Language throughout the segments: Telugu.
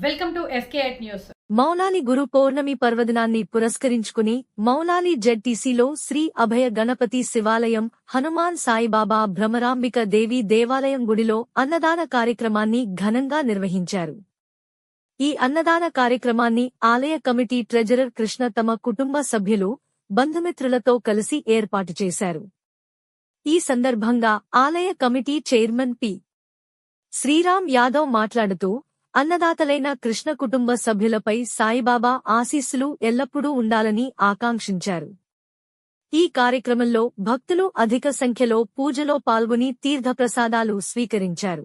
Fake news. మౌనాని గురు పౌర్ణమి పర్వదినాన్ని పురస్కరించుకుని మౌనాని జెడ్టీసీలో శ్రీ అభయ గణపతి శివాలయం హనుమాన్ సాయిబాబా భ్రమరాంబిక దేవి దేవాలయం గుడిలో అన్నదాన కార్యక్రమాన్ని ఘనంగా నిర్వహించారు. ఈ అన్నదాన కార్యక్రమాన్ని ఆలయ కమిటీ ట్రెజరర్ కృష్ణ తమ కుటుంబ సభ్యులు బంధుమిత్రులతో కలిసి ఏర్పాటు చేశారు. ఈ సందర్భంగా ఆలయ committee chairman P. Sriram Yadav మాట్లాడుతూ అన్నదాతలైన కృష్ణ కుటుంబ సభ్యులపై సాయిబాబా ఆశీస్సులు ఎల్లప్పుడూ ఉండాలని ఆకాంక్షించారు. ఈ కార్యక్రమంలో భక్తులు అధిక సంఖ్యలో పూజలో పాల్గొని తీర్థప్రసాదాలు స్వీకరించారు.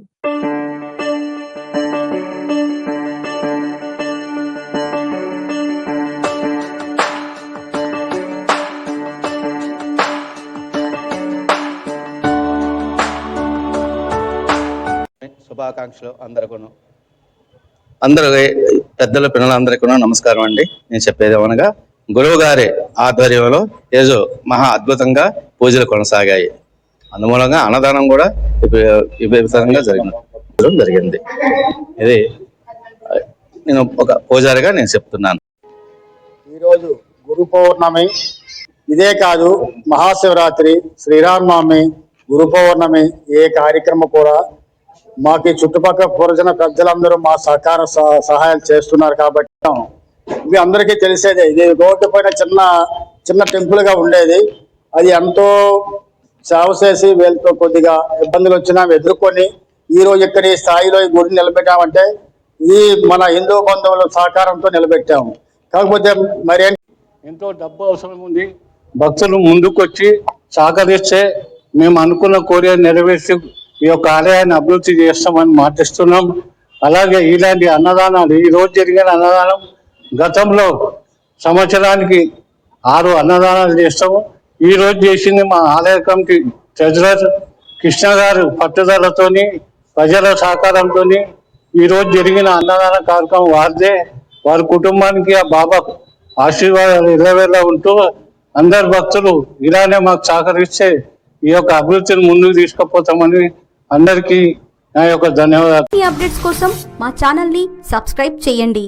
శుభాకాంక్షలు అందరికీ అందరూ పెద్దల పిల్లలందరికీ నమస్కారం అండి. నేను చెప్పేది ఏమనగా గురువు గారి ఆధ్వర్యంలో ఏజో మహా అద్భుతంగా పూజలు కొనసాగాయి. అందుమూలంగా అన్నదానం కూడా విప- విపరీతంగా జరిగింది. జరిగింది. ఇది నేను ఒక పూజారిగా నేను చెప్తున్నాను. ఈరోజు గురు పౌర్ణమి. ఇదే కాదు మహాశివరాత్రి శ్రీరామనవమి గురు పౌర్ణమి ఏ కార్యక్రమం కూడా మాకు ఈ చుట్టుపక్కల పురజన పెద్దలందరూ మా సహకార సహాయాలు చేస్తున్నారు కాబట్టి మీ అందరికీ తెలిసేదే. ఇది రోడ్డు పైన చిన్న చిన్న టెంపుల్గా ఉండేది. అది ఎంతో సేవ చేసి వీళ్ళతో కొద్దిగా ఇబ్బందులు వచ్చినా ఎదుర్కొని ఈ రోజు ఇక్కడ ఈ స్థాయిలో ఈ గుడిని నిలబెట్టామంటే ఈ మన హిందూ బంధువుల సహకారంతో నిలబెట్టాము. కాకపోతే మరి ఎంతో డబ్బు అవసరం ఉంది. భక్తులు ముందుకొచ్చి సహకరిస్తే మేము అనుకున్న కోరిక నెరవేర్చి ఈ యొక్క ఆలయాన్ని అభివృద్ధి చేస్తామని మాటిస్తున్నాం. అలాగే ఇలాంటి అన్నదానాలు ఈ రోజు జరిగిన అన్నదానం గతంలో సంవత్సరానికి ఆరు అన్నదానాలు చేస్తాము. ఈ రోజు చేసింది మా ఆలయ కమిటీ ట్రెజరర్ కృష్ణ గారు పట్టుదలతోని ప్రజల సహకారంతోని ఈ రోజు జరిగిన అన్నదాన కార్యక్రమం వారిదే. వారి కుటుంబానికి ఆ బాబా ఆశీర్వాదాలు ఇళ్ళవేళ ఉంటూ అందరు భక్తులు ఇలానే మాకు సహకరిస్తే ఈ యొక్క అభివృద్ధిని ముందుకు తీసుకుపోతామని అందరికీ నా యొక్క ధన్యవాదాలు. ఈ అప్డేట్స్ కోసం మా ఛానల్ని సబ్స్క్రైబ్ చేయండి.